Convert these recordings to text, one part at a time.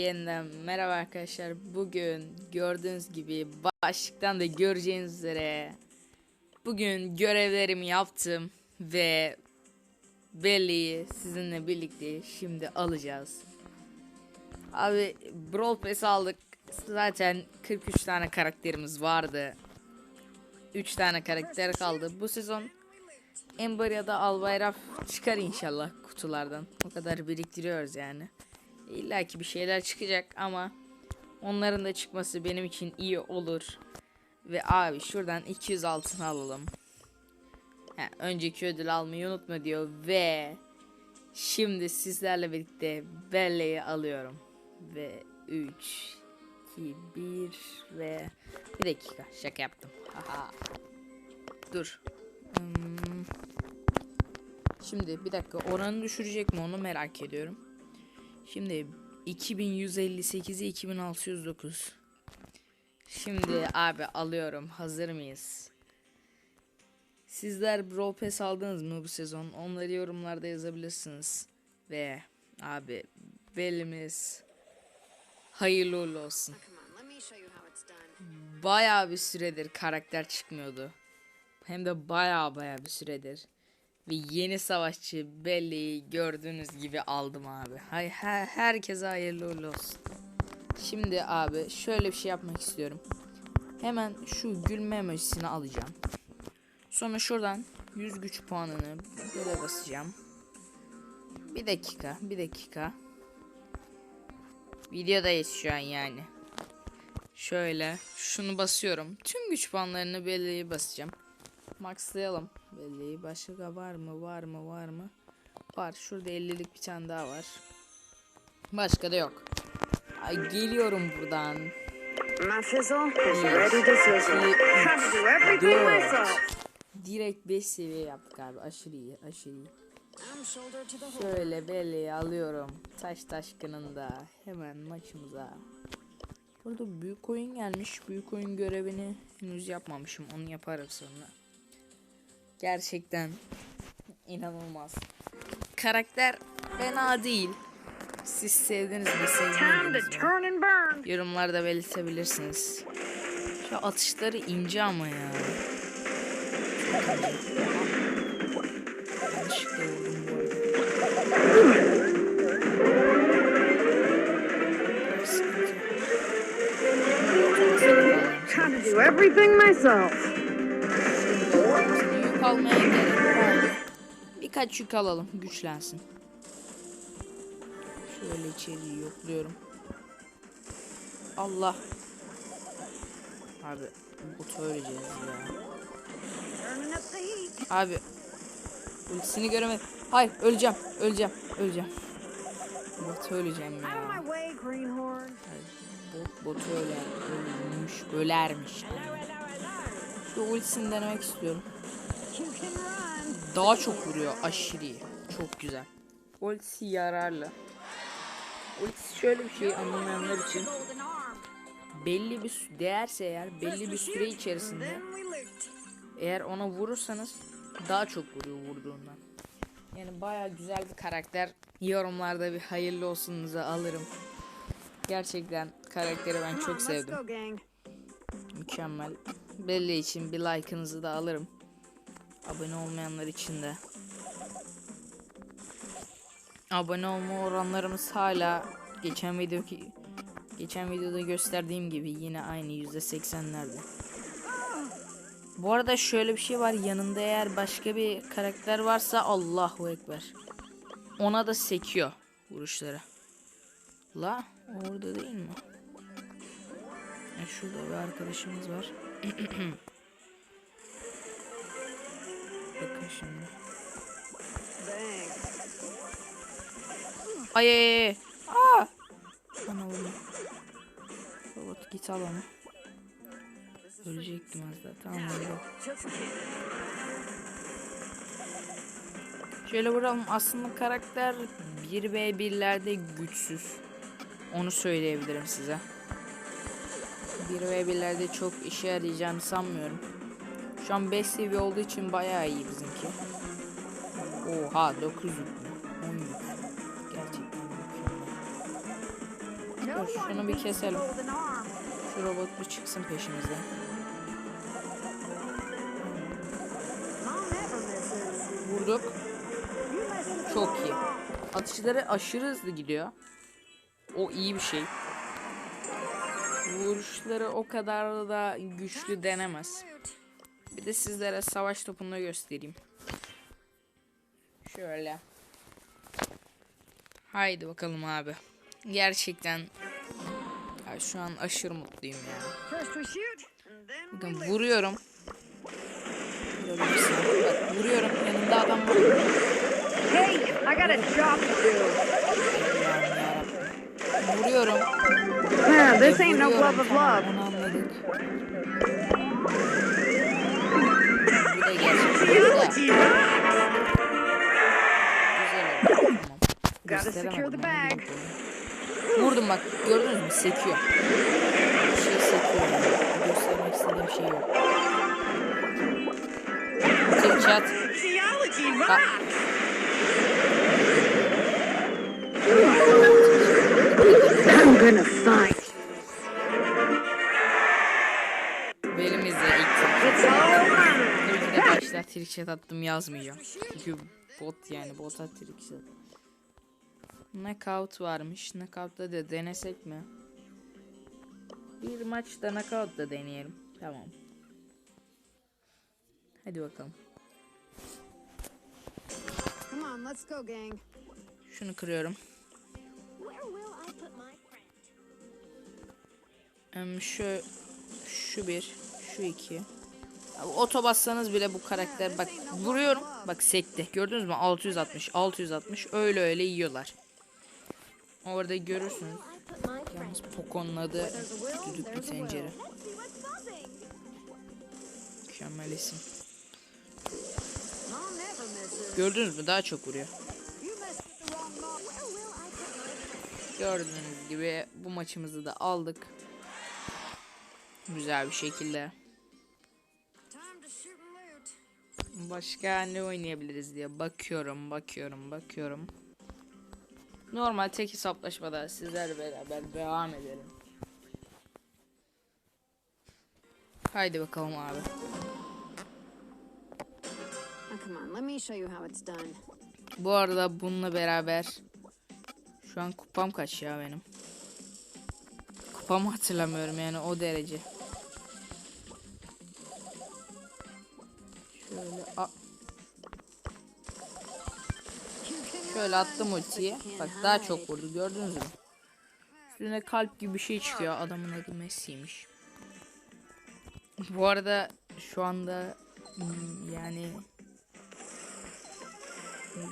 Yeniden merhaba arkadaşlar. Bugün gördüğünüz gibi başlıktan da göreceğiniz üzere bugün görevlerimi yaptım ve Belly'yi sizinle birlikte şimdi alacağız. Abi Brawl Pass aldık. Zaten 43 tane karakterimiz vardı. 3 tane karakter kaldı. Bu sezon Ember ya da Albayraf çıkar inşallah kutulardan. O kadar biriktiriyoruz yani. İlla ki bir şeyler çıkacak ama onların da çıkması benim için iyi olur. Ve abi şuradan 200 altın alalım. Ha, önceki ödül almayı unutma diyor ve şimdi sizlerle birlikte Belle'yi alıyorum. Ve 3 2 1 ve bir dakika şaka yaptım. Haha. Dur. Hmm. Şimdi bir dakika oranı düşürecek mi onu merak ediyorum. Şimdi 2158'i 2609. Şimdi abi alıyorum. Hazır mıyız? Sizler Brawl Pass aldınız mı bu sezon? Onları yorumlarda yazabilirsiniz. Ve abi belimiz hayırlı uğurlu olsun. Bayağı bir süredir karakter çıkmıyordu. Hem de bayağı bayağı bir süredir. Ve yeni savaşçı Belle'yi gördüğünüz gibi aldım abi. Hay her, herkese hayırlı olsun. Şimdi abi şöyle bir şey yapmak istiyorum. Hemen şu gülme emojisini alacağım. Sonra şuradan 100 güç puanını böyle basacağım. Bir dakika, bir dakika. Videodayız şu an yani. Şöyle şunu basıyorum. Tüm güç puanlarını belleği basacağım. Maxlayalım. Belleği başka var mı? Var mı? Var mı? Var. Şurada 50'lik bir tane daha var. Başka da yok. Ay, geliyorum buradan. My fizzle is ready to sizzle. Direkt 5 seviye yaptık abi. Aşırı iyi. Aşırı iyi. Şöyle belleği alıyorum. Taş taşkınında. Hemen maçımıza. Burada büyük oyun gelmiş. Büyük oyun görevini henüz yapmamışım. Onu yaparım sonra. Gerçekten inanılmaz. Karakter fena değil. Siz sevdiniz mi sevmediniz. Yorumlarda belirtebilirsiniz. Şu atışları ince ama ya. Çok ince. Yanlışlıkla vurdum bu arada. Try to do everything myself. Birkaç yük alalım güçlensin. Şöyle içeriği yokluyorum. Allah. Abi bu öleceğiz ya. Abi ultisini göremedim. Hayır öleceğim öleceğim öleceğim. Bot öleceğim ya. Bot botu öler ölmüş ölermiş. Şu ultisini denemek istiyorum. Daha çok vuruyor aşırı. Çok güzel. Ultisi yararlı. Ultisi şöyle bir şey anlamayanlar için belli bir değerse eğer belli bir süre içerisinde eğer ona vurursanız daha çok vuruyor vurduğundan. Yani baya güzel bir karakter. Yorumlarda bir hayırlı olsunuza alırım. Gerçekten karakteri ben çok sevdim. Mükemmel. Belli için bir like'ınızı da alırım. Abone olmayanlar için de. Abone olma oranlarımız hala geçen video geçen videoda gösterdiğim gibi yine aynı yüzde seksenlerde. Bu arada şöyle bir şey var yanında eğer başka bir karakter varsa Allahu Ekber. Ona da sekiyor vuruşları. La orada değil mi? E şurada bir arkadaşımız var. şimdi. Ay ay ay. Aa! Vurma. Robot git al onu. Ölecektim az daha. Tamam. Şöyle vuralım. Aslında karakter 1v1'lerde güçsüz. Onu söyleyebilirim size. 1v1'lerde çok işe yarayacağını sanmıyorum. Şu an 5 seviye olduğu için bayağı iyi bizimki. Oha 9 yük mü? 10 yük. Gerçekten mükemmel. Şunu bir keselim. Şu robot bir çıksın peşimizden. Vurduk. Çok iyi. Atışları aşırı hızlı gidiyor. O iyi bir şey. Vuruşları o kadar da güçlü denemez. Bir de sizlere savaş topunu göstereyim. Şöyle. Haydi bakalım abi. Gerçekten ya şu an aşırı mutluyum ya. Bakın vuruyorum. Bak vuruyorum. Yanımda adam var. Hey, I got a job to do. Vuruyorum. Yeah, this ain't no glove of love. Onu anladık. Bu da gerçek. Bu da. Güzel oldu. Tamam. Gotta Gösteremedim secure the ama bag. iyi oldu. Vurdum bak gördünüz mü sekiyor. Bir şey sekiyor. yani. Göstermek istediğim şey yok. Tek çat. Ha. I'm gonna fight. Trickshot attım yazmıyor. Çünkü bot yani bota trickshot. Knockout varmış. Knockout'ta da denesek mi? Bir maçta knockout da deneyelim. Tamam. Hadi bakalım. Come on, let's go, gang. Şunu kırıyorum. Em, şu şu bir, şu iki. Oto bassanız bile bu karakter bak vuruyorum. Bak sekti. Gördünüz mü? 660, 660 öyle öyle yiyorlar. Orada görürsünüz. Yalnız. Poco'nun adı düdüklü tencere. Mükemmel isim. Gördünüz mü? Daha çok vuruyor. Gördüğünüz gibi bu maçımızı da aldık. Güzel bir şekilde. Başka ne oynayabiliriz diye bakıyorum, bakıyorum, bakıyorum. Normal tek hesaplaşmada sizlerle beraber devam edelim. Haydi bakalım abi. Bu arada bununla beraber şu an kupam kaç ya benim? Kupamı hatırlamıyorum yani o derece. Şöyle attım ultiyi. Bak daha çok vurdu gördünüz mü? Üstüne kalp gibi bir şey çıkıyor. Adamın adı Messi'ymiş. Bu arada şu anda hmm, yani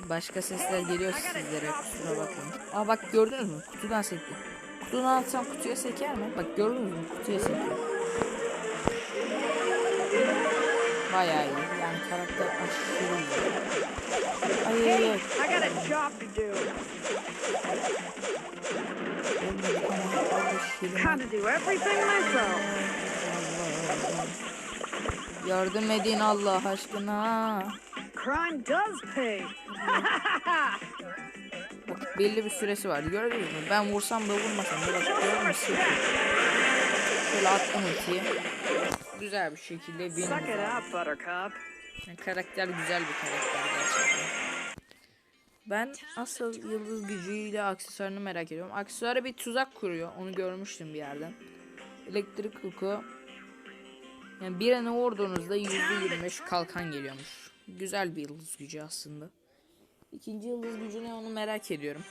başka sesler geliyor sizlere kusura bakmayın. Aa bak gördünüz mü? Kutudan sekti. Kutudan atsam kutuya seker mi? Bak gördünüz mü? Kutuya sekiyor. Bayağı iyi. Yani karakter aşırı iyi. Ay ay ay. I got a job to do. Everything myself. Yardım edin Allah aşkına. Crime does pay. Bak belli bir süresi var. Gördünüz mü? Ben vursam da vurmasam da bak. Şöyle attım ultiyi. Güzel bir şekilde win. Yani karakter güzel bir karakter gerçekten. Ben asıl yıldız gücüyle aksesuarını merak ediyorum. Aksesuara bir tuzak kuruyor. Onu görmüştüm bir yerden. Elektrik huku. Yani birine vurduğunuzda %25 kalkan geliyormuş. Güzel bir yıldız gücü aslında. İkinci yıldız gücü ne onu merak ediyorum.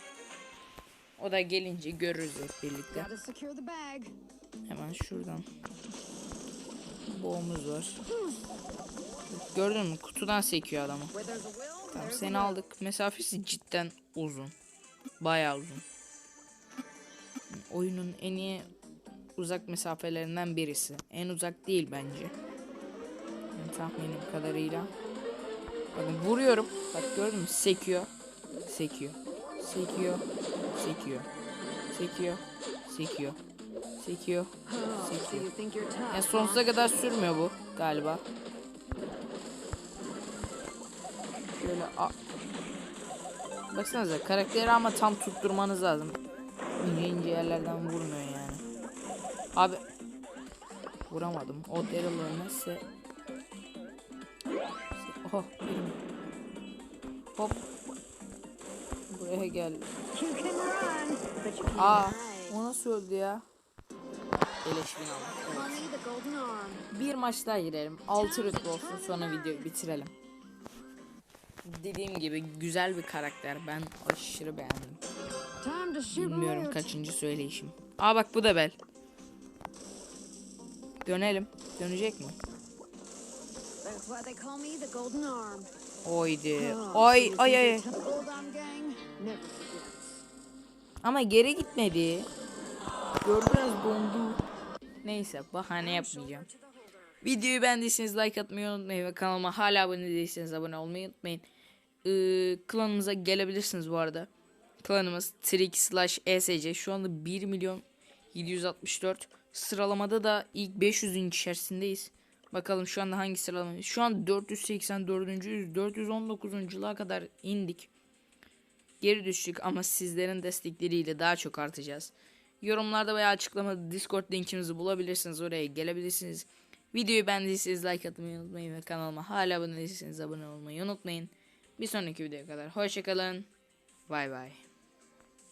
O da gelince görürüz hep birlikte. Hemen şuradan. Boğumuz var. Gördün mü? Kutudan sekiyor adamı. Tamam seni aldık. Mesafesi cidden uzun. Bayağı uzun. Oyunun en iyi uzak mesafelerinden birisi. En uzak değil bence. Yani tahminim kadarıyla. Bakın vuruyorum. Bak gördün mü? Sekiyor. Sekiyor. Sekiyor. Sekiyor. Sekiyor. Sekiyor. Sekiyor. Sekiyor. tough? Yani sonsuza kadar sürmüyor bu galiba. Şöyle a Baksanıza karakteri ama tam tutturmanız lazım. ince ince yerlerden vurmuyor yani. Abi vuramadım. O Daryl ölmezse Oh benim. Hop. Buraya gel. Aa, o nasıl öldü ya? Golden arm. Bir maç daha girelim. 6 rütbe olsun sonra videoyu bitirelim. Dediğim gibi güzel bir karakter. Ben aşırı beğendim. Bilmiyorum kaçıncı söyleyişim. Aa bak bu da Bel. Dönelim. Dönecek mi? Oydi. Ay so ay ay. Ama geri gitmedi. Gördünüz dondu. Neyse bahane yapmayacağım. Videoyu beğendiyseniz like atmayı unutmayın ve kanalıma hala abone değilseniz abone olmayı unutmayın. Ee, klanımıza gelebilirsiniz bu arada. Klanımız Trick slash ESC şu anda 1 milyon 764 sıralamada da ilk 500'ün içerisindeyiz. Bakalım şu anda hangi sıralama? Şu an 484. 419'uncuğa kadar indik. Geri düştük ama sizlerin destekleriyle daha çok artacağız. Yorumlarda veya açıklamada Discord linkimizi bulabilirsiniz. Oraya gelebilirsiniz. Videoyu beğendiyseniz like atmayı unutmayın ve kanalıma hala abone değilseniz abone olmayı unutmayın. Bir sonraki videoya kadar hoşçakalın. Bay bay.